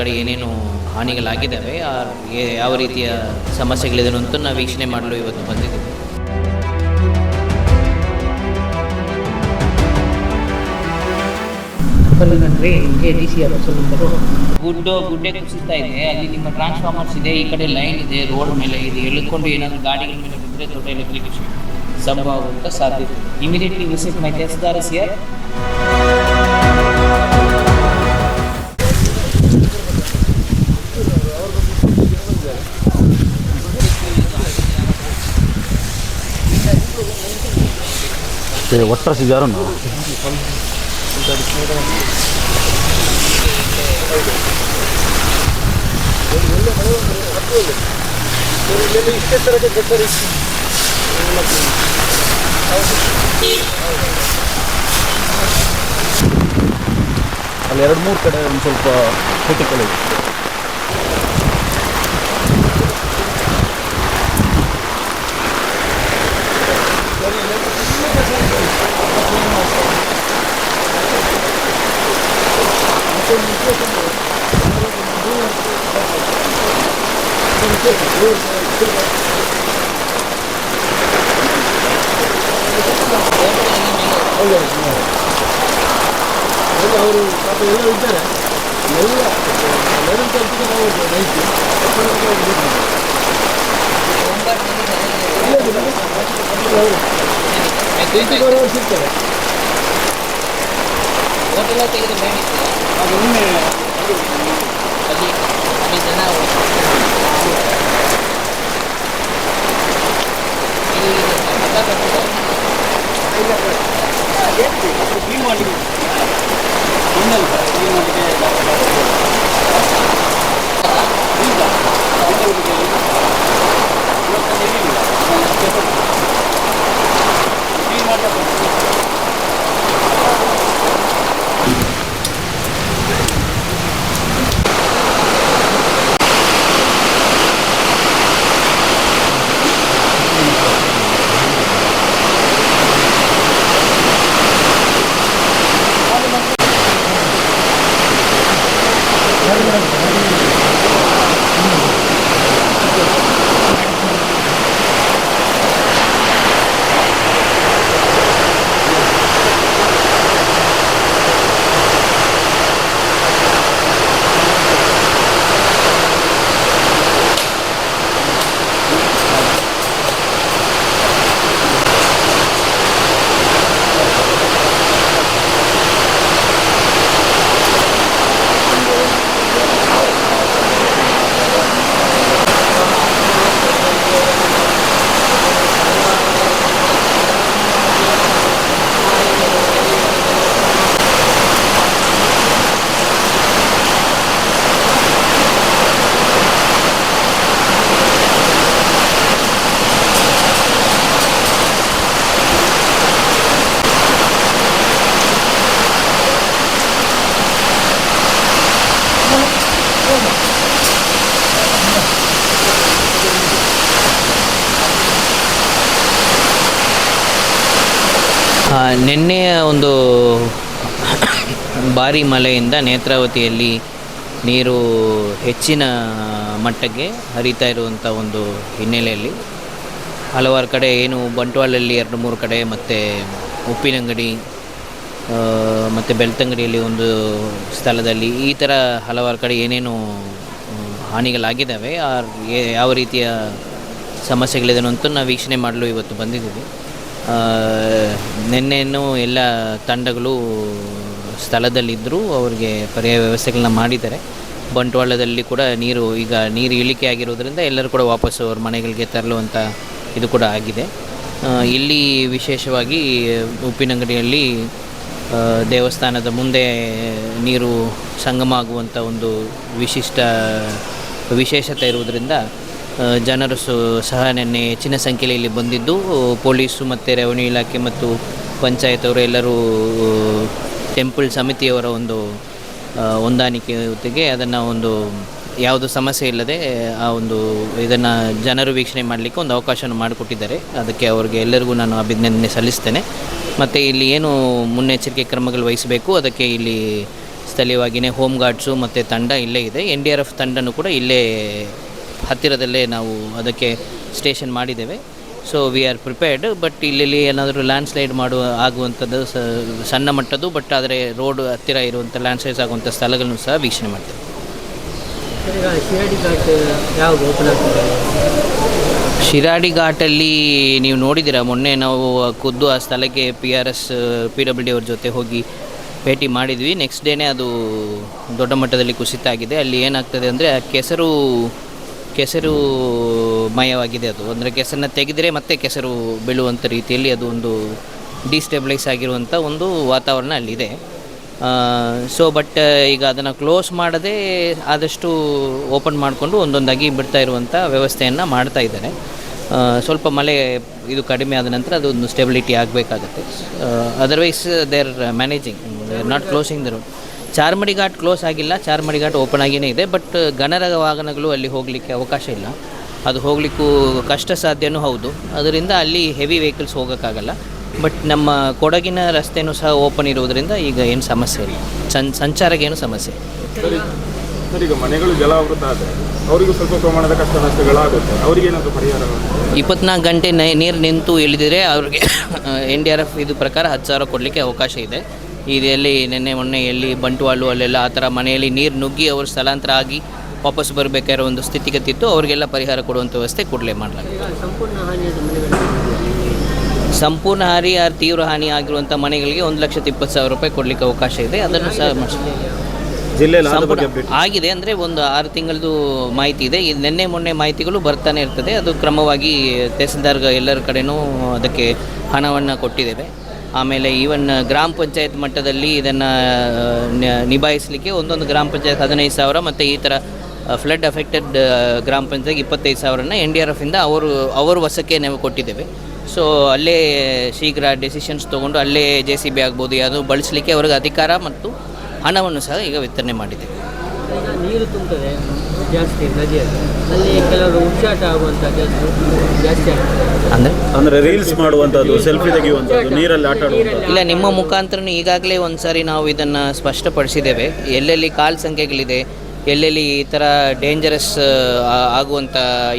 ಕಡೆ ಏನೇನು ಹಾನಿಗಳಾಗಿದ್ದಾವೆ ಯಾವ ರೀತಿಯ ಸಮಸ್ಯೆಗಳಿದೆ ಅಂತ ನಾವು ವೀಕ್ಷಣೆ ಮಾಡಲು ಇವತ್ತು ಬಂದಿದ್ದೀವಿ. ಗುಡ್ಡು ಗುಡ್ಡೆ ಕುಸಿತಾ ಇದೆ ಅಲ್ಲಿ ನಿಮ್ಮ ಟ್ರಾನ್ಸ್ಫಾರ್ಮರ್ಸ್ ಇದೆ ಈ ಕಡೆ ಲೈನ್ ಇದೆ ರೋಡ್ ಮೇಲೆ ಇದೆ ಎಳ್ಕೊಂಡು ಏನಾದರೂ ಗಾಡಿಗಳ ಮೇಲೆ ಬಿದ್ದರೆ ದೊಡ್ಡ ಎಲೆಕ್ಟ್ರಿಕೇಶನ್ ಸಂಭವ ಅಂತ ಸಾಧ್ಯತೆ ಇಮಿಡಿಯೇಟ್ಲಿ ವಿಸಿಟ್ ಮೈ ಕೆಲಸದಾರ ಸಿಯರ್ ಒಟ್ಟರಸಿ ಯಾರನ್ನು? ಅಲ್ಲಿ ಎರಡು ಮೂರು ಕಡೆ ಒಂದು ಸ್ವಲ್ಪ ಕ್ರಿಟಿಕಲ್ ಇದೆ ಅವರು ಎಲ್ಲ ಇದ್ದಾರೆ ಎಲ್ಲ ಲೆವೆನ್ ತರ್ಟಿಗೆ ನಾವು ತೆಗೆದು ಬೇಡಿತ್ತು ಅದು ಒಮ್ಮೆ ಅಲ್ಲಿ ಅಲ್ಲಿ ಜನ ಇಲ್ಲಿ ಹಗ್ಗ ಕಟ್ಟಿದ್ದಾರೆ. ಕ್ಲೀನ್ ಮಾಡಲಿಕ್ಕೆ ನಿನ್ನೆಯ ಒಂದು ಭಾರಿ ಮಳೆಯಿಂದ ನೇತ್ರಾವತಿಯಲ್ಲಿ ನೀರು ಹೆಚ್ಚಿನ ಮಟ್ಟಕ್ಕೆ ಹರಿತಾ ಇರುವಂಥ ಒಂದು ಹಿನ್ನೆಲೆಯಲ್ಲಿ ಹಲವಾರು ಕಡೆ ಏನು ಬಂಟ್ವಾಳಲ್ಲಿ ಎರಡು ಮೂರು ಕಡೆ ಮತ್ತು ಉಪ್ಪಿನಂಗಡಿ ಮತ್ತು ಬೆಳ್ತಂಗಡಿಯಲ್ಲಿ ಒಂದು ಸ್ಥಳದಲ್ಲಿ ಈ ಥರ ಹಲವಾರು ಕಡೆ ಏನೇನು ಹಾನಿಗಳಾಗಿದ್ದಾವೆ. ಯಾವ ರೀತಿಯ ಸಮಸ್ಯೆಗಳಿದೆ ಅಂತ ನಾವು ವೀಕ್ಷಣೆ ಮಾಡಲು ಇವತ್ತು ಬಂದಿದ್ದೀವಿ. ಆ, ನಿನ್ನೆನೂ ಎಲ್ಲ ತಂಡಗಳು ಸ್ಥಳದಲ್ಲಿದ್ದರೂ ಅವರಿಗೆ ಪರ್ಯಾಯ ವ್ಯವಸ್ಥೆಗಳನ್ನ ಮಾಡಿದ್ದಾರೆ. ಬಂಟ್ವಾಳದಲ್ಲಿ ಕೂಡ ನೀರು ಈಗ ನೀರು ಇಳಿಕೆ ಆಗಿರೋದ್ರಿಂದ ಎಲ್ಲರೂ ಕೂಡ ವಾಪಸ್ಸು ಅವ್ರ ಮನೆಗಳಿಗೆ ತರಲುವಂಥ ಇದು ಕೂಡ ಆಗಿದೆ. ಇಲ್ಲಿ ವಿಶೇಷವಾಗಿ ಉಪ್ಪಿನಂಗಡಿಯಲ್ಲಿ ದೇವಸ್ಥಾನದ ಮುಂದೆ ನೀರು ಸಂಗಮ ಆಗುವಂಥ ಒಂದು ವಿಶಿಷ್ಟ ವಿಶೇಷತೆ ಇರುವುದರಿಂದ ಜನರು ಸಹ ನಿನ್ನೆ ಹೆಚ್ಚಿನ ಸಂಖ್ಯೆಯಲ್ಲಿ ಬಂದಿದ್ದು ಪೊಲೀಸು ಮತ್ತು ರೆವೆನ್ಯೂ ಇಲಾಖೆ ಮತ್ತು ಪಂಚಾಯತ್ ಅವರು ಎಲ್ಲರೂ ಟೆಂಪಲ್ ಸಮಿತಿಯವರ ಒಂದು ಹೊಂದಾಣಿಕೆ ಜೊತೆಗೆ ಅದನ್ನು ಒಂದು ಯಾವುದು ಸಮಸ್ಯೆ ಇಲ್ಲದೆ, ಆ ಒಂದು ಇದನ್ನು ಜನರು ವೀಕ್ಷಣೆ ಮಾಡಲಿಕ್ಕೆ ಒಂದು ಅವಕಾಶವನ್ನು ಮಾಡಿಕೊಟ್ಟಿದ್ದಾರೆ. ಅದಕ್ಕೆ ಅವರಿಗೆ ಎಲ್ಲರಿಗೂ ನಾನು ಅಭಿನಂದನೆ ಸಲ್ಲಿಸ್ತೇನೆ. ಮತ್ತು ಇಲ್ಲಿ ಏನು ಮುನ್ನೆಚ್ಚರಿಕೆ ಕ್ರಮಗಳು ವಹಿಸಬೇಕು, ಅದಕ್ಕೆ ಇಲ್ಲಿ ಸ್ಥಳೀಯವಾಗಿಯೇ ಹೋಮ್ ಗಾರ್ಡ್ಸು ಮತ್ತು ತಂಡ ಇಲ್ಲೇ ಇದೆ. ಎನ್ ಡಿ ಆರ್ ಎಫ್ ತಂಡನೂ ಕೂಡ ಇಲ್ಲೇ ಹತ್ತಿರದಲ್ಲೇ ನಾವು ಅದಕ್ಕೆ ಸ್ಟೇಷನ್ ಮಾಡಿದ್ದೇವೆ. So we are prepared but ಇಲ್ಲಿ ಏನಾದರೂ ಲ್ಯಾಂಡ್ ಸ್ಲೈಡ್ ಮಾಡುವ ಆಗುವಂಥದ್ದು ಸಣ್ಣ ಮಟ್ಟದ್ದು ಬಟ್ ಆದರೆ ರೋಡ್ ಹತ್ತಿರ ಇರುವಂಥ ಲ್ಯಾಂಡ್ ಸ್ಲೈಡ್ಸ್ ಆಗುವಂಥ ಸ್ಥಳಗಳನ್ನು ಸಹ ವೀಕ್ಷಣೆ ಮಾಡ್ತೇವೆ. ಶಿರಾಡಿ ಘಾಟಲ್ಲಿ ನೀವು ನೋಡಿದ್ದೀರಾ? ಮೊನ್ನೆ ನಾವು ಖುದ್ದು ಆ ಸ್ಥಳಕ್ಕೆ P R S P W D ಅವ್ರ ಜೊತೆ ಹೋಗಿ ಭೇಟಿ ಮಾಡಿದ್ವಿ. ನೆಕ್ಸ್ಟ್ ಡೇನೇ ಅದು ದೊಡ್ಡ ಮಟ್ಟದಲ್ಲಿ ಕುಸಿತ ಆಗಿದೆ. ಅಲ್ಲಿ ಏನಾಗ್ತದೆ ಅಂದರೆ, ಆ ಕೆಸರು ಕೆಸರು ಮಯವಾಗಿದೆ ಅದು. ಅಂದರೆ ಕೆಸರನ್ನ ತೆಗೆದರೆ ಮತ್ತೆ ಕೆಸರು ಬೀಳುವಂಥ ರೀತಿಯಲ್ಲಿ ಅದು ಒಂದು ಡಿಸ್ಟೆಬಿಲೈಸ್ ಆಗಿರುವಂಥ ಒಂದು ವಾತಾವರಣ ಅಲ್ಲಿದೆ. ಸೊ ಬಟ್ ಈಗ ಅದನ್ನು ಕ್ಲೋಸ್ ಮಾಡದೆ ಆದಷ್ಟು ಓಪನ್ ಮಾಡಿಕೊಂಡು ಒಂದೊಂದಾಗಿ ಬಿಡ್ತಾ ಇರುವಂಥ ವ್ಯವಸ್ಥೆಯನ್ನು ಮಾಡ್ತಾ ಇದ್ದಾರೆ. ಸ್ವಲ್ಪ ಮಳೆ ಇದು ಕಡಿಮೆ ಆದ ನಂತರ ಅದೊಂದು stability ಆಗಬೇಕಾಗತ್ತೆ. Otherwise they are managing they are not closing the road Charmadi Ghat close ಆಗಿಲ್ಲ ಚಾರ್ಮಡಿ ಘಾಟ್ ಓಪನ್ ಆಗಿಯೇ ಇದೆ ಬಟ್ ಗಣರ ವಾಹನಗಳು ಅಲ್ಲಿ ಹೋಗಲಿಕ್ಕೆ ಅವಕಾಶ ಇಲ್ಲ. ಅದು ಹೋಗಲಿಕ್ಕೂ ಕಷ್ಟ ಸಾಧ್ಯನೂ ಹೌದು. ಅದರಿಂದ ಅಲ್ಲಿ ಹೆವಿ ವೆಹಿಕಲ್ಸ್ ಹೋಗೋಕ್ಕಾಗಲ್ಲ. ಬಟ್ ನಮ್ಮ ಕೊಡಗಿನ ರಸ್ತೆನೂ ಸಹ ಓಪನ್ ಇರುವುದರಿಂದ ಈಗ ಏನು ಸಮಸ್ಯೆ ಇಲ್ಲ. ಸಂ ಸಂಚಾರಕ್ಕೆ ಏನು ಸಮಸ್ಯೆ ಈಗ ಮನೆಗಳು ಜಲಾವೃತ ಆದರೆ ಅವರಿಗೂ ಸ್ವಲ್ಪ ಪ್ರಮಾಣದ ಕಷ್ಟ ನಷ್ಟಗಳಾಗುತ್ತೆ. ಅವರಿಗೇನಾದರೂ ಪರಿಹಾರ ಇಪ್ಪತ್ನಾಲ್ಕು ಗಂಟೆ ನೈ- ನೀರು ನಿಂತು ಇಳಿದಿದ್ರೆ ಅವ್ರಿಗೆ ಎನ್ ಡಿ ಆರ್ ಎಫ್ ಇದು ಪ್ರಕಾರ ಹತ್ತು ಸಾವಿರ ಕೊಡಲಿಕ್ಕೆ ಅವಕಾಶ ಇದೆ. ಇದೆಲ್ಲಿ ನಿನ್ನೆ ಮೊನ್ನೆ ಎಲ್ಲಿ ಬಂಟ್ವಾಳು ಅಲ್ಲೆಲ್ಲ ಆ ಥರ ಮನೆಯಲ್ಲಿ ನೀರು ನುಗ್ಗಿ ಅವರು ಸ್ಥಳಾಂತರ ಆಗಿ ವಾಪಸ್ ಬರಬೇಕಾಗಿರೋ ಒಂದು ಸ್ಥಿತಿಗತಿ ಇತ್ತು ಅವರಿಗೆಲ್ಲ ಪರಿಹಾರ ಕೊಡುವಂಥ ವ್ಯವಸ್ಥೆ ಕೂಡಲೇ ಮಾಡಲಾಗಿದೆ. ಸಂಪೂರ್ಣ ಹಾನಿಯಾದ ಮನೆಗಳು ಸಂಪೂರ್ಣ ಹಾನಿ ಆ ತೀವ್ರ ಹಾನಿ ಆಗಿರುವಂಥ ಮನೆಗಳಿಗೆ ಒಂದು ಲಕ್ಷದ ಇಪ್ಪತ್ತು ಸಾವಿರ ರೂಪಾಯಿ ಕೊಡಲಿಕ್ಕೆ ಅವಕಾಶ ಇದೆ ಅದನ್ನು ಸಹ ಮಾಡಿಸ್ತೀವಿ ಆಗಿದೆ ಅಂದರೆ ಒಂದು ಆರು ತಿಂಗಳದು ಮಾಹಿತಿ ಇದೆ. ಇದು ನಿನ್ನೆ ಮೊನ್ನೆ ಮಾಹಿತಿಗಳು ಬರ್ತಾನೆ ಇರ್ತದೆ. ಅದು ಕ್ರಮವಾಗಿ ತಹಸೀಲ್ದಾರ್ಗ ಎಲ್ಲರ ಕಡೆನೂ ಅದಕ್ಕೆ ಹಣವನ್ನು ಕೊಟ್ಟಿದ್ದೇವೆ. ಆಮೇಲೆ ಈವನ್ ಗ್ರಾಮ ಪಂಚಾಯತ್ ಮಟ್ಟದಲ್ಲಿ ಇದನ್ನು ನಿಭಾಯಿಸಲಿಕ್ಕೆ ಒಂದೊಂದು ಗ್ರಾಮ ಪಂಚಾಯತ್ ಹದಿನೈದು ಸಾವಿರ ಮತ್ತು ಈ ಥರ ಫ್ಲಡ್ ಅಫೆಕ್ಟೆಡ್ ಗ್ರಾಮ ಪಂಚಾಯತ್ ಇಪ್ಪತ್ತೈದು ಸಾವಿರನ ಎನ್ ಡಿ ಆರ್ ಎಫಿಂದ ಅವರು, ಅವ್ರ ವಸಕ್ಕೆ ನಾವು ಕೊಟ್ಟಿದ್ದೇವೆ. ಸೊ ಅಲ್ಲೇ ಶೀಘ್ರ ಡೆಸಿಷನ್ಸ್ ತೊಗೊಂಡು ಅಲ್ಲೇ ಜೆ ಸಿ ಬಿ ಆಗ್ಬೋದು, ಯಾವುದು ಬಳಸಲಿಕ್ಕೆ ಅವ್ರಿಗೆ ಅಧಿಕಾರ ಮತ್ತು ಹಣವನ್ನು ಸಹ ಈಗ ವಿತರಣೆ ಮಾಡಿದ್ದೇವೆ. ನೀರು ಜಾಸ್ತಿ ನದಿಯಲ್ಲಿ ಅಲ್ಲಿ ಕೆಲವರು ಉಚ್ಚಾಟ ಆಗುವಂಥ ಕೆಲಸ ಜಾಸ್ತಿ ಆಗ್ತದೆ. ಅಂದರೆ? ಅಂದರೆ ರೀಲ್ಸ್ ಮಾಡುವಂಥದ್ದು ಸೆಲ್ಫಿ ತೆಗೆಯುವಂಥದ್ದು ನೀರಲ್ಲಿ ಆಟ ಇಲ್ಲ ನಿಮ್ಮ ಮುಖಾಂತರ ಈಗಾಗಲೇ ಒಂದು ಸಾರಿ ನಾವು ಇದನ್ನು ಸ್ಪಷ್ಟಪಡಿಸಿದ್ದೇವೆ. ಎಲ್ಲೆಲ್ಲಿ ಕಾಲ್ ಸಂಖ್ಯೆಗಳಿದೆ ಎಲ್ಲೆಲ್ಲಿ ಈ ಥರ ಡೇಂಜರಸ್ ಆಗುವಂಥ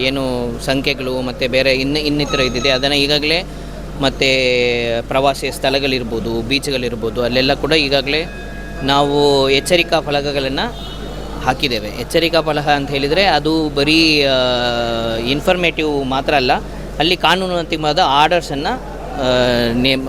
ಏನು ಸಂಖ್ಯೆಗಳು ಮತ್ತು ಬೇರೆ ಇನ್ನು ಇನ್ನಿತರ ಇದಿದೆ ಅದನ್ನು ಈಗಾಗಲೇ ಮತ್ತು ಪ್ರವಾಸಿ ಸ್ಥಳಗಳಿರ್ಬೋದು ಬೀಚ್ಗಳಿರ್ಬೋದು ಅಲ್ಲೆಲ್ಲ ಕೂಡ ಈಗಾಗಲೇ ನಾವು ಎಚ್ಚರಿಕಾ ಫಲಕಗಳನ್ನು ಹಾಕಿದ್ದೇವೆ. ಎಚ್ಚರಿಕಾ ಫಲಹ ಅಂತ ಹೇಳಿದರೆ ಅದು ಬರೀ ಇನ್ಫಾರ್ಮೇಟಿವ್ ಮಾತ್ರ ಅಲ್ಲ, ಅಲ್ಲಿ ಕಾನೂನಾತ್ಮಕವಾದ ಆರ್ಡರ್ಸನ್ನು ನೇಮ್,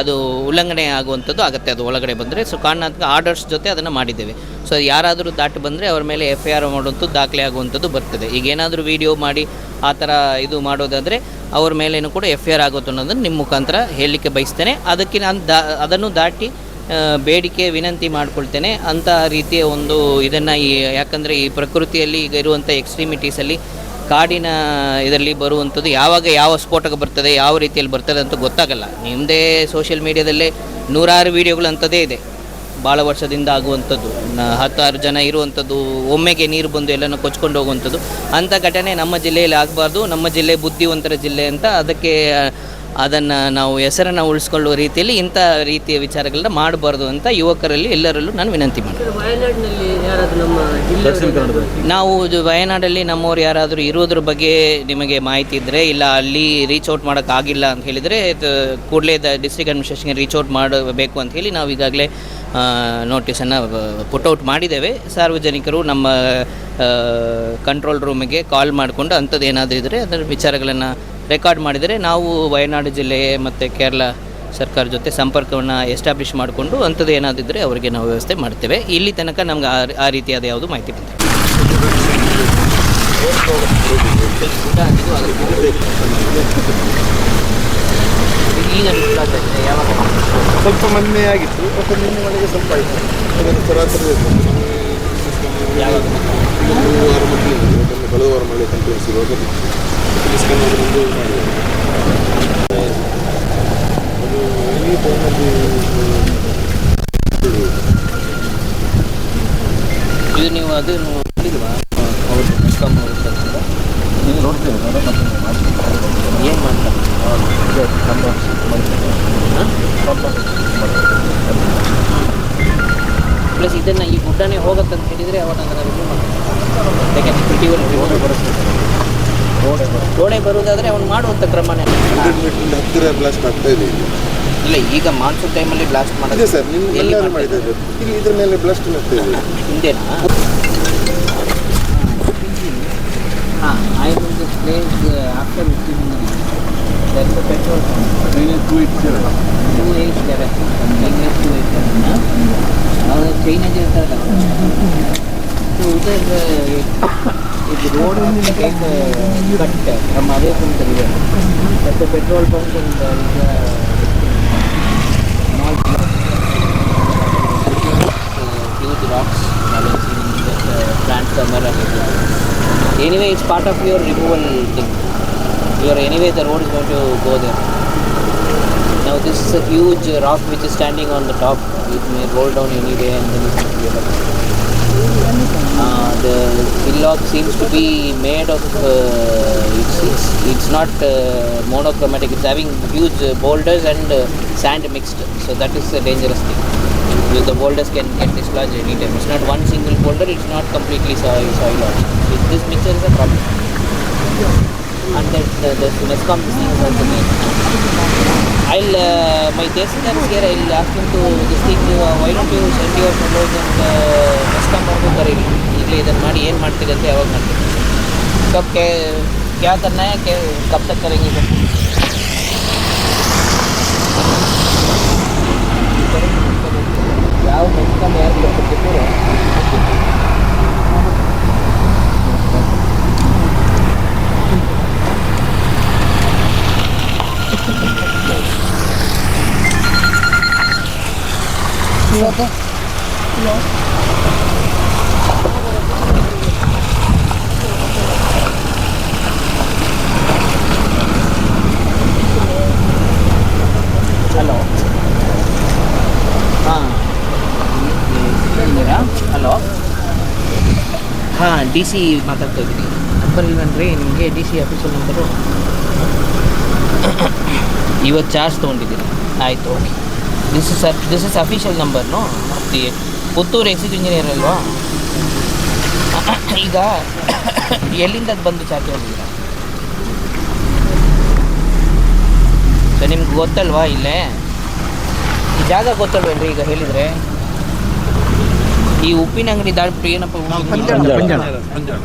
ಅದು ಉಲ್ಲಂಘನೆ ಆಗುವಂಥದ್ದು ಆಗುತ್ತೆ, ಅದು ಒಳಗಡೆ ಬಂದರೆ. ಸೊ ಕಾರಣಾತ್ಮಕ ಆರ್ಡರ್ಸ್ ಜೊತೆ ಅದನ್ನು ಮಾಡಿದ್ದೇವೆ. ಸೊ ಯಾರಾದರೂ ದಾಟಿ ಬಂದರೆ ಅವ್ರ ಮೇಲೆ ಎಫ್ ಐ ಆರ್ ಮಾಡುವಂಥದ್ದು ದಾಖಲೆ ಆಗುವಂಥದ್ದು ಬರ್ತದೆ. ಈಗ ಏನಾದರೂ ವಿಡಿಯೋ ಮಾಡಿ ಆ ಥರ ಇದು ಮಾಡೋದಾದರೆ ಅವ್ರ ಮೇಲೇನು ಕೂಡ ಎಫ್ ಐ ಆರ್ ಆಗುತ್ತೆ ಅನ್ನೋದನ್ನು ನಿಮ್ಮ ಮುಖಾಂತರ ಹೇಳಲಿಕ್ಕೆ ಬಯಸ್ತೇನೆ. ಅದಕ್ಕೆ ನಾನು ದಾ, ಅದನ್ನು ದಾಟಿ ಬೇಡಿಕೆ, ವಿನಂತಿ ಮಾಡಿಕೊಳ್ತೇನೆ. ಅಂಥ ರೀತಿಯ ಒಂದು ಇದನ್ನು ಈ, ಯಾಕಂದರೆ ಈ ಪ್ರಕೃತಿಯಲ್ಲಿ ಈಗ ಇರುವಂಥ ಎಕ್ಸ್ಟ್ರೀಮಿಟೀಸಲ್ಲಿ ಕಾಡಿನ ಇದರಲ್ಲಿ ಬರುವಂಥದ್ದು ಯಾವಾಗ ಯಾವ ಸ್ಫೋಟಕ ಬರ್ತದೆ, ಯಾವ ರೀತಿಯಲ್ಲಿ ಬರ್ತದೆ ಅಂತ ಗೊತ್ತಾಗಲ್ಲ. ನಿಮ್ಮದೇ ಸೋಷಿಯಲ್ ಮೀಡಿಯಾದಲ್ಲೇ ನೂರಾರು ವೀಡಿಯೋಗಳು ಅಂಥದ್ದೇ ಇದೆ. ಭಾಳ ವರ್ಷದಿಂದ ಆಗುವಂಥದ್ದು. ಹತ್ತಾರು ಜನ ಇರುವಂಥದ್ದು, ಒಮ್ಮೆಗೆ ನೀರು ಬಂದು ಎಲ್ಲನೂ ಕೊಚ್ಕೊಂಡು ಹೋಗುವಂಥದ್ದು. ಅಂಥ ಘಟನೆ ನಮ್ಮ ಜಿಲ್ಲೆಯಲ್ಲಿ ಆಗಬಾರ್ದು, ನಮ್ಮ ಜಿಲ್ಲೆ ಬುದ್ಧಿವಂತರ ಜಿಲ್ಲೆ ಅಂತ ಅದಕ್ಕೆ ಅದನ್ನು ನಾವು ಹೆಸರನ್ನು ಉಳಿಸ್ಕೊಳ್ಳುವ ರೀತಿಯಲ್ಲಿ ಇಂಥ ರೀತಿಯ ವಿಚಾರಗಳನ್ನ ಮಾಡಬಾರ್ದು ಅಂತ ಯುವಕರಲ್ಲಿ ಎಲ್ಲರಲ್ಲೂ ನಾನು ವಿನಂತಿ ಮಾಡ್ತೀನಿ. ನಾವು ವಯನಾಡಲ್ಲಿ ನಮ್ಮವ್ರು ಯಾರಾದರೂ ಇರೋದ್ರ ಬಗ್ಗೆ ನಿಮಗೆ ಮಾಹಿತಿ ಇದ್ದರೆ ಇಲ್ಲ ಅಲ್ಲಿ ರೀಚ್ ಔಟ್ ಮಾಡೋಕ್ಕಾಗಿಲ್ಲ ಅಂತ ಹೇಳಿದರೆ ಕೂಡಲೇ ಡಿಸ್ಟ್ರಿಕ್ಟ್ ಅಡ್ಮಿನಿಸ್ಟ್ರೇಷನ್ಗೆ ರೀಚ್ ಔಟ್ ಮಾಡಬೇಕು ಅಂತ ಹೇಳಿ ನಾವು ಈಗಾಗಲೇ ನೋಟಿಸನ್ನು ಪುಟ್ಔಟ್ ಮಾಡಿದ್ದೇವೆ. ಸಾರ್ವಜನಿಕರು ನಮ್ಮ ಕಂಟ್ರೋಲ್ ರೂಮಿಗೆ ಕಾಲ್ ಮಾಡಿಕೊಂಡು ಅಂಥದ್ದು ಏನಾದರೂ ಇದ್ದರೆ ಅದರ ವಿಚಾರಗಳನ್ನು ರೆಕಾರ್ಡ್ ಮಾಡಿದರೆ ನಾವು ವಯನಾಡು ಜಿಲ್ಲೆ ಮತ್ತು ಕೇರಳ ಸರ್ಕಾರ ಜೊತೆ ಸಂಪರ್ಕವನ್ನು ಎಸ್ಟಾಬ್ಲಿಷ್ ಮಾಡಿಕೊಂಡು ಅಂಥದ್ದು ಏನಾದಿದ್ದರೆ ಅವರಿಗೆ ನಾವು ವ್ಯವಸ್ಥೆ ಮಾಡ್ತೇವೆ. ಇಲ್ಲಿ ತನಕ ನಮ್ಗೆ ಆ ರೀತಿಯಾದ ಯಾವುದು ಮಾಹಿತಿ ಬಂದಿಲ್ಲ. ಈಗ ಯಾವಾಗ? ಸ್ವಲ್ಪ ಮೊನ್ನೆ ಆಗಿತ್ತು ಮತ್ತು ನಿನ್ನೆ ಮನೆಗೆ ಸ್ವಲ್ಪ ಆಯಿತು. ಅದನ್ನು ಸರಾಸರಿ ಯಾವಾಗ? ಇನ್ನೊಂದು ವಾರ ಮೊದಲು ಅದನ್ನು ಕಳೆದ ವಾರ ಮಳೆ ಕಂಪ್ಲೇಂಟ್ಸ್ ಇರುವಾಗ ಒಂದು ಮಾಡಿದ್ದಾರೆ ಅದು ಈ ಟೈಮಲ್ಲಿ ಇದು ನೀವು ಅದು ನೋಡಿಲ್ವಾ? ಅವರು ಕಮ್ಮಿ ನೀವು ನೋಡ್ತೇವೆ ಏನು ಮಾಡ್ತಾರೆ? ಪ್ಲಸ್ ಇದನ್ನು ಈ ಗುಡ್ಡನೇ ಹೋಗುತ್ತಂತ ಹೇಳಿದರೆ ಅವಾಗ ಅದನ್ನು ರಿಮೂವ್ ಮಾಡ್ತಾರೆ ಯಾಕೆಂದರೆ ಬರುತ್ತೆ ಬರುವುದಾದರೆ ಅವ್ನು ಮಾಡುವಂಥ ಕ್ರಮನೇ. ಹತ್ತಿರ ಬ್ಲಾಸ್ಟ್ ಆಗ್ತಾ ಇದೆ ಇಲ್ಲ. ಈಗ ಮಾನ್ಸೂನ್ ಟೈಮಲ್ಲಿ ಬ್ಲಾಸ್ಟ್ ಮಾಡೋದು ಸರ್ ನಿಮ್ಮ ಮಾಡಿದ್ದಾರೆ ಇಲ್ಲಿ ಇದ್ರ ಮೇಲೆ ಬ್ಲಾಸ್ಟ್ ಆಗ್ತಾ ಇದೆ. ಹಿಂದೆನಾ? ಹಾಂ I will place after there is a petrol pump. Minus 287. 287. Minus 287. Now the change is that. So there is a if the road will take a cut from away from the river. That's a petrol pump and there is a small huge rocks balancing the plant summer and anyway it's part of your removal thing. Your anyway, the road is going to go there. Now this is a huge rock which is standing on the top. It may roll down anyway and then it will be up. Uh, the hillock seems to be made of uh, it's, it's, it's not uh, monochromatic. It's having huge boulders and uh, sand mixed. So that is a dangerous thing. The boulders can get dislodged anytime. It's not one single boulder. It's not completely soil. Soil this mixture is a problem and that the, the MESCOM things are the main. I'll, uh, my designates here, I'll ask him to this thing, uh, why don't you send your fellows and uh, MESCOM ಅವ್ರಿಗೂ ಕರೀರಿ ಈಗಲೇ ಇದನ್ನು ಮಾಡಿ ಏನು ಮಾಡ್ತೀರಿ ಅಂತ ಯಾವಾಗ ಮಾಡ್ತೀರಿ ಕಬ್ ಕೆ ಕ್ಯಾ ಕರ್ನಾ ಹೈ ಕೆ ಕಬ್ ತಕ್ ಕರೆಂಗೆ ಇದನ್ನು ಯಾವ ಮೆಸ್ಕಾಮ್ ಯಾರು ಕೊಟ್ಟಿದ್ದೀರೋ ಕೊಟ್ಟಿರ್ತೀರೋ ಹಲೋ ಹಾಂ ಹಲೋ ಹಾಂ ಡಿ ಸಿ ಮಾತಾಡ್ತಾ ಇದ್ದೀನಿ ನಂಬರ್ ಇಲ್ವನ್ರಿ ನಿಮಗೆ ಡಿ ಸಿ ಆಫೀಸಲ್ ನಂಬರು ಇವತ್ತು ಚಾರ್ಜ್ ತೊಗೊಂಡಿದ್ದೀನಿ. ಆಯಿತು okay this is this is official ನಂಬರ್ನು ಮತ್ತು ಪುತ್ತೂರು ಎಕ್ಸಿಟ್ ಇಂಜಿನಿಯರ್ ಅಲ್ವಾ? ಈಗ ಎಲ್ಲಿಂದ ಬಂದು ಚಾರ್ಜ್ ಮಾಡಿದ್ದೀರಾ? ಸೊ ನಿಮ್ಗೆ ಗೊತ್ತಲ್ವಾ ಇಲ್ಲೇ? ಜಾಗ ಗೊತ್ತಲ್ವೇನ್ರಿ ಈಗ ಹೇಳಿದರೆ? ಈ ಉಪ್ಪಿನ ಅಂಗಡಿ ದಾಟ್ಬಿಟ್ಟು ಏನಪ್ಪ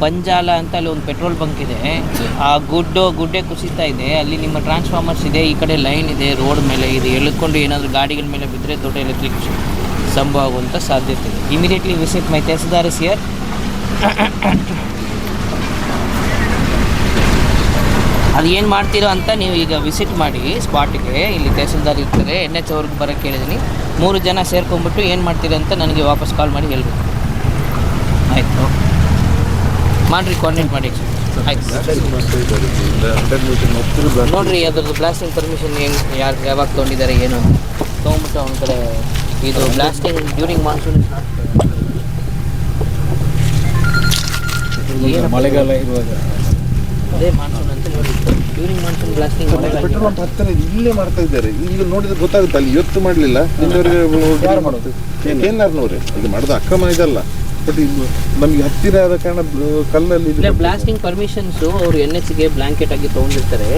ಪಂಜಾಲ ಅಂತ ಅಲ್ಲಿ ಒಂದು ಪೆಟ್ರೋಲ್ ಬಂಕ್ ಇದೆ. ಆ ಗುಡ್ಡು ಗುಡ್ಡೆ ಕುಸಿತಾ ಇದೆ. ಅಲ್ಲಿ ನಿಮ್ಮ ಟ್ರಾನ್ಸ್ಫಾರ್ಮರ್ಸ್ ಇದೆ ಈ ಕಡೆ ಲೈನ್ ಇದೆ ರೋಡ್ ಮೇಲೆ ಇದು. ಎಳ್ಕೊಂಡು ಏನಾದರೂ ಗಾಡಿಗಳ ಮೇಲೆ ಬಿದ್ದರೆ ದೊಡ್ಡ ಎಲೆಕ್ಟ್ರಿಕ್ ಸಂಭವ ಆಗುವಂಥ ಸಾಧ್ಯತೆ ಇದೆ. Immediately visit my tahsildar is ಅದು ಏನು ಮಾಡ್ತೀರೋ ಅಂತ ನೀವು ಈಗ ವಿಸಿಟ್ ಮಾಡಿ ಸ್ಪಾಟಿಗೆ ಇಲ್ಲಿ ತಹಸೀಲ್ದಾರ್ ಇರ್ತಾರೆ ಎನ್ ಎಚ್ ಅವ್ರಿಗೆ ಬರೋಕ್ಕೆ ಕೇಳಿದ್ದೀನಿ ಮೂರು ಜನ ಸೇರ್ಕೊಂಡ್ಬಿಟ್ಟು ಏನು ಮಾಡ್ತೀರಿ ಅಂತ ನನಗೆ ವಾಪಸ್ ಕಾಲ್ ಮಾಡಿ ಹೇಳಬೇಕು. ಆಯಿತು ಮಾಡಿರಿ ಕೋಆರ್ಡಿನೇಟ್ ಮಾಡಿ ಆಯ್ತು. ನೋಡಿರಿ ಅದ್ರದ್ದು ಬ್ಲಾಸ್ಟಿಂಗ್ ಪರ್ಮಿಷನ್ ಏನು ಯಾರು ಯಾವಾಗ ತೊಗೊಂಡಿದ್ದಾರೆ ಏನು. ತೊಗೊಂಬಿಟ್ಟು ಅವನ ಕಡೆ ಇದು ಬ್ಲಾಸ್ಟಿಂಗ್ ಡ್ಯೂರಿಂಗ್ ಮಾನ್ಸೂನ್ ಮಳೆಗಾಲ ಇರುವಾಗ ಅದೇ ಮಾನ್ಸೂನ್ ಪೆಟ್ರೋಲ್ ಪಂಪ್ ಹತ್ತಿರ ಇಲ್ಲೇ ಮಾಡ್ತಾ ಇದ್ದಾರೆ. ಈಗ ನೋಡಿದ್ರೆ ಗೊತ್ತಾಗುತ್ತೆ ಅಲ್ಲಿ ಇವತ್ತು ಮಾಡಲಿಲ್ಲ ಯಾರು ಮಾಡೋದು? ಕೇನಾರ್ನವ್ರೆ ಇದು ಮಾಡೋದು ಅಕ್ರಮ ಇದಲ್ಲ. ಬಟ್ ಇದು ನಮಗೆ ಹತ್ತಿರ ಆದ ಕಾರಣ ಕಲ್ಲಲ್ಲಿ ಬ್ಲಾಸ್ಟಿಂಗ್ ಪರ್ಮಿಷನ್ಸು ಅವರು ಎನ್ ಎಚ್ಗೆ ಬ್ಲಾಂಕೆಟ್ ಆಗಿ ತೊಗೊಂಡಿರ್ತಾರೆ.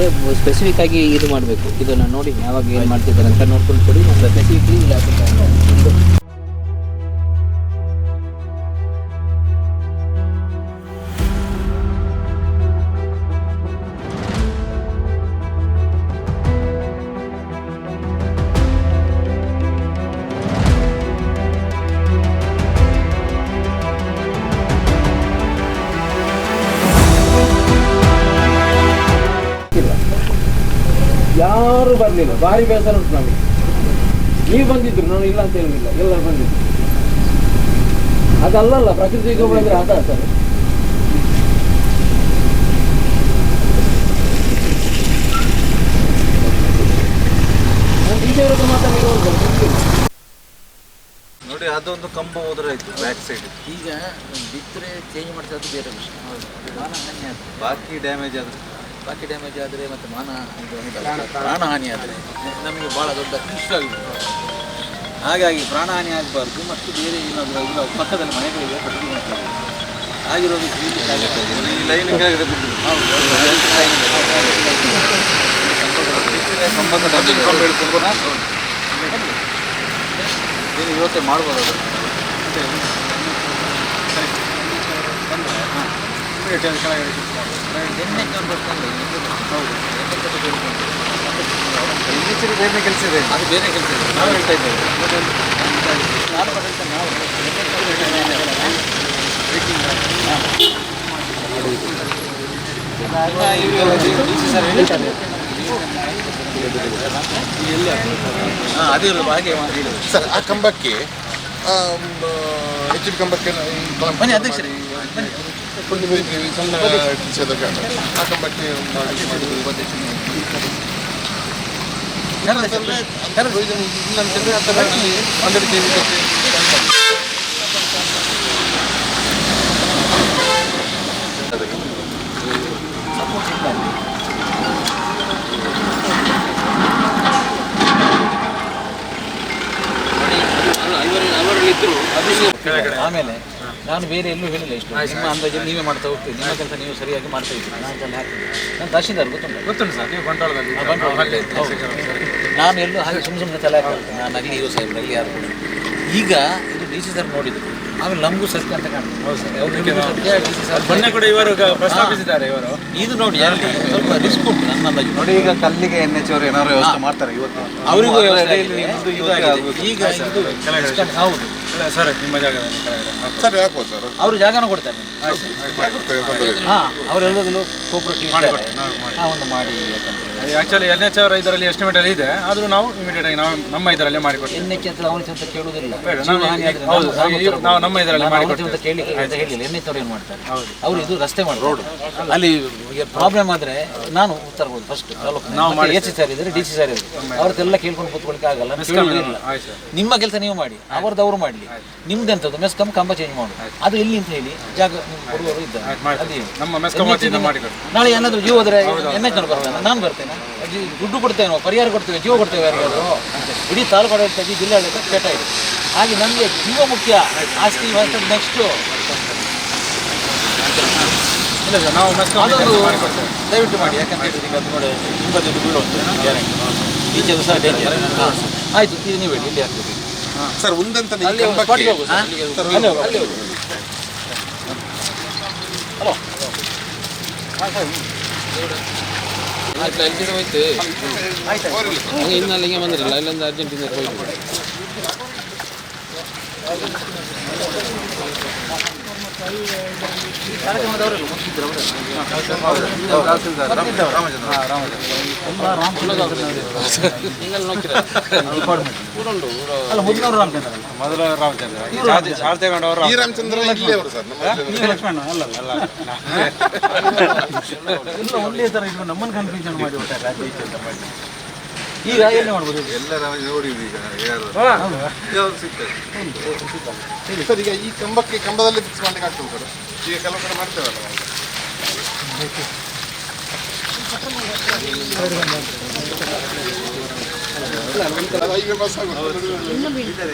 ಸ್ಪೆಸಿಫಿಕ್ ಆಗಿ ಇದು ಮಾಡಬೇಕು. ಇದನ್ನ ನೋಡಿ ಯಾವಾಗ ಏನು ಮಾಡ್ತಿದ್ದಾರೆ ಅಂತ ನೋಡ್ಕೊಂಡು ಕೊಡಿ. ಸ್ಪೆಸಿಫಿಕ್ಲಿ ಇಲ್ಲ ಯಾರು ಬರಲಿಲ್ಲ ಭಾರಿ ಬೇಸರ ಉಂಟು ನಮಗೆ. ನೀವು ಬಂದಿದ್ರು ನಾನು ಇಲ್ಲ ಅಂತ ಹೇಳಿಲ್ಲ ಎಲ್ಲರೂ ಬಂದಿದ್ರು. ಅದಲ್ಲಲ್ಲ ಪ್ರಕೃತಿ ಗೊಬ್ಬರ ಅಂದ್ರೆ ಅದ ಸರ್ ನೋಡಿ ಅದೊಂದು ಕಂಬ ಹೋದ್ರೆ ಆಯ್ತು ಬ್ಯಾಕ್ ಸೈಡ್ ಈಗ ಬಿತ್ತರೆ ಚೇಂಜ್ ಮಾಡ್ತಾ ಬೇರೆ ವಿಷಯ ಬಾಕಿ ಡ್ಯಾಮೇಜ್ ಆದ್ರೆ. ಬಾಕಿ ಡ್ಯಾಮೇಜ್ ಆದರೆ ಮತ್ತು ಮಾನ ಇದು ಉಂಟಲ್ಲ, ಪ್ರಾಣ ಹಾನಿ. ಆದರೆ ನಮಗೆ ಭಾಳ ದೊಡ್ಡ ಕಷ್ಟ ಆಗಿದೆ ಹಾಗಾಗಿ ಪ್ರಾಣಹಾನಿ ಆಗಬಾರ್ದು ಮತ್ತು ಬೇರೆ ಏನಾದರೂ ಇಲ್ಲ ಪಕ್ಕದಲ್ಲಿ ಮನೆಗಳಿಗೆ ಪ್ರತಿ ಮಾಡ್ತಾರೆ. ಆಗಿರೋದು ಲೈನ್ ಏನು ಇವತ್ತೇ ಮಾಡ್ಬೋದು ಅದು. ಎಣ್ಣೆ ಹೌದು ಬೇರೆ ಕೆಲಸ ಇದೆ. ಅದು ಬೇರೆ ಕೆಲಸ ಇದೆ. ನಾವು ಹೇಳ್ತಾ ಇದ್ದೇವೆ. ನಾನು ಹೇಳ್ತಾ ನಾವು ಸರ್ ಹೇಳಿದ್ದಾರೆ ಅದೇ ಇರೋದು ಹಾಗೆ ಸರ್ ಆ ಕಂಬಕ್ಕೆ ಹೆಚ್ಚಿನ ಕಂಬಕ್ಕೆ ಬನ್ನಿ ಅಧ್ಯಕ್ಷರೇ. ಬನ್ನಿ ಸಣ್ಣ ಟಿಚರ್ ಕಾರಣ ಆ ಕಂಬಕ್ಕೆ ಮಾಡಿ ಮಾಡಿದ್ದು ಕರೆದ ಕರೆದ ಇಲ್ಲಂತಂದ್ರೆ ಆ ಥರ ಹನ್ನೆರಡು ಕೆ ಜಿ ಆಮೇಲೆ ನಾನು ಬೇರೆ ಎಲ್ಲೂ ಹೇಳಿಲ್ಲ ಇಷ್ಟು. ನಿಮ್ಮ ಅಂದಾಜು ನೀವೇ ಮಾಡ್ತಾ ಹೋಗ್ತೀವಿ ನಿಮ್ಮ ಕೆಲಸ ನೀವು ಸರಿಯಾಗಿ ಮಾಡ್ತಾ ಇದ್ದೀರಿ. ನಾನು ಅದನ್ನು ಹಾಕ್ತೀನಿ. ನಾನು ತಹಶೀಲ್ದಾರ್ ಗೊತ್ತುಂಟು? ಗೊತ್ತುಂಟು ಸರ್ ನೀವು ಬಂಟ್ವಾಳದಲ್ಲಿ ಆ ನಾನು ಎಲ್ಲೂ ಹಾಗೆ ಸುಮ್ಮ ಸುಮ್ಮನೆ ತಲೆ ಹಾಕಿ ನಾನು ಅಲ್ಲಿ ಯೂಸ್ ಸಾಹೇಬ್ರು ಅಲ್ಲಿ ಯಾರು ಕೂಡ. ಈಗ ಇದು ಡಿ ಸಿ ಸರ್ ನೋಡಿದ್ರು. ಆಮೇಲೆ ನಮಗೂ ಸತ್ಯ ಅಂತ ಕಾಣ್ತದೆ. ಹೌದು ಸರ್ ಮೊನ್ನೆ ಕೂಡ ಇವರು ಪ್ರಸ್ತಾಪಿಸಿದ್ದಾರೆ ಇವರು. ಇದು ನೋಡಿ ಅಲ್ಲಿ ಸ್ವಲ್ಪ ರಿಸ್ಕ್ ಉಂಟು ನನ್ನ ಅಂದಾಜು. ನೋಡಿ ಈಗ ಕಲ್ಲಿಗೆ ಎನ್ ಎಚ್ ಅವರು ಏನಾದ್ರು ವ್ಯವಸ್ಥೆ ಮಾಡ್ತಾರೆ ಇವತ್ತು. ಅವರಿಗೂ. ಈಗ ಇದು discount- ಹೌದು ಸರ್ ನಿಮ್ಮ ಜಾಗದಲ್ಲಿ ಕೆಳಗಡೆ. ಸರಿ ಹಾಕುವ ಸರ್ ಅವರು ಜಾಗನೂ ಕೊಡ್ತಾರೆ. ಹಾಂ ಅವ್ರು ಎಲ್ಲದಲ್ಲೂ ಹಾ ಕೋಪರೇಟಿವ್ ಹಾ ಒಂದು ಮಾಡಿ ಯಾಕಂದ್ರೆ. ಆಕ್ಚುಲಿ ಎನ್ ಎಚ್ ಅವರ ಇದರಲ್ಲಿ ಎಸ್ಟಿಮೇಟ್ ಅಲ್ಲಿ ಇದೆ. ಆದ್ರೂ ನಾವು ಇಮಿಡಿಯೇಟ್ ಆಗಿ ನಾವು ನಮ್ಮ ಇದರಲ್ಲಿ ಮಾಡಿಕೊಡ್ತೀವಿ. ಎನ್ ಎಚ್ ಹತ್ರ ಅವನಿಗೆ ಅಂತ ಕೇಳುವುದಿಲ್ಲ. ಬೇಡ, ನಾವು ಹೌದು, ನಾವು- ನಾವು ನಮ್ಮ ಇದರಲ್ಲಿ ನಾನು ಅಂತ ಕೇಳಿ ಅಂತ ಹೇಳಿಲ್ಲ ಎನ್ ಎಚ್ ಅವ್ರು ಏನು ಮಾಡ್ತಾರೆ? ಅವರು ಇದು ರಸ್ತೆ ಮಾಡಿ ರೋಡ್ ಅಲ್ಲಿ ಪ್ರಾಬ್ಲಮ್ ಆದ್ರೆ ನಾನು ಉತ್ತರ ಕೊಡೋದು ಫಸ್ಟ್ ನಾವು ಎಚ್ ಸರ್ ಇದ್ರೆ ಡಿ ಸಿ ಸರ್ ಇದ್ರೆ. ಅವ್ರದ್ದೆಲ್ಲ ಕೇಳ್ಕೊಂಡು ಕೂತ್ಕೊಳ್ಳಿಕ್ಕಾಗಲ್ಲ ಕೇಳುವುದಿಲ್ಲ. ಆಯ್ತು ಸರ್. ನಿಮ್ಮ ಕೆಲಸ ನೀವು ಮಾಡಿ ಅವ್ರದ್ದು ಅವರು ಮಾಡಲಿ. ನಿಮ್ದೆಂಥದ್ದು ಮೆಸ್ಕಮ್ ಕಂಬ ಚೇಂಜ್ ಮಾಡು ಅದು ಎಲ್ಲಿ ಅಂತ ಹೇಳಿ ಜಾಗ ನಿಮ್ಗೆ ಕೊಡುವವರು ಇದ್ದಾರೆ. ನಮ್ಮ ವತಿಯಿಂದ ಮಾಡಿಕೊಡ್ತೀವಿ. ನಾಳೆ ಏನಾದರೂ ಜೀವ ಹೋದ್ರೆ ಎನ್ ಎಚ್ ನಾನು ಬರ್ತೇನೆ. ದುಡ್ಡು ಕೊಡ್ತೇವೆ ಪರಿಹಾರ ಕೊಡ್ತೇವೆ ಜೀವ ಕೊಡ್ತೇವೆ ಯಾರಿಗಾದ್ರು ಇಡೀ ತಾಲೂಕು ಆಡಳಿತ ಕೇಟಾಯಿತು ಇದೆ. ಹಾಗೆ ನಮಗೆ ಜೀವ ಮುಖ್ಯ ಆಸ್ತಿ ನೆಕ್ಸ್ಟು ಇಲ್ಲ ಸರ್ ನಾವು ಅದೊಂದು ದಯವಿಟ್ಟು ಮಾಡಿ ಯಾಕಂತ ಹೇಳಿದ್ರೆ ಅದು ನೋಡಿ ನಿಮ್ಮದು ಬೀಳುವಂತ ಗ್ಯಾರಂಟಿ. ಈಚೆದು ಸಹ ಡೇಂಜರ್ ಆಯ್ತು ಇದು ನೀವು ಹೇಳಿ ಇಲ್ಲಿ ಹಾಕ್ತೀವಿ ಸರ್ ಒಂದಂತ ಅಲ್ಲಿ ಹೋಗು ಸರ್, ಅಲ್ಲಿ ಹೋಗು, ಅಲ್ಲಿ ಹೋಗು. ಹಲೋ? ಇನ್ನಲ್ಲಿಗೆ ಬಂದ್ರಲ್ಲ ಇಲ್ಲೊಂದು ಅರ್ಜೆಂಟಿನ ಹೋಯ್ತು ಕಾರ್ಯಕ್ರಮದವರೆಲ್ಲ ಮುಗಿಸಿದ್ರು ಅಲ್ಲ ಮೊದಲವರು ರಾಮಚಂದ್ರ ಮೊದಲ ರಾಮಚಂದ್ರ ಅವರು ಈ ರಾಮಚಂದ್ರ ಲಕ್ಷ್ಮಣ ಅಲ್ಲ ಅಲ್ಲ ಇದು ಕನ್ಫ್ಯೂಷನ್ ಮಾಡಿ ರಾಜ್ಯ ಈಚೆ ಅಂತ ಮಾಡಿ ಈಗ ಏನು ಮಾಡ್ಬೋದು? ಎಲ್ಲರ ನೋಡಿದ್ವಿ ಈಗ ಯಾರು? ಯಾವ್ದು ಸಿಗ್ತದೆ ಸರ್ ಈಗ ಈ ಕಂಬಕ್ಕೆ ಕಂಬದಲ್ಲಿ ಫಿಕ್ಸ್ ಮಾಡ್ಲಿಕ್ಕೆ ಆಗ್ತದೆ ಸರ್. ಈಗ ಕೆಲವು ಕಡೆ ಮಾಡ್ತೇವಲ್ಲ ನಾವು. ಆ ಈಗ ಬಸ್ ಆಗುತ್ತೆ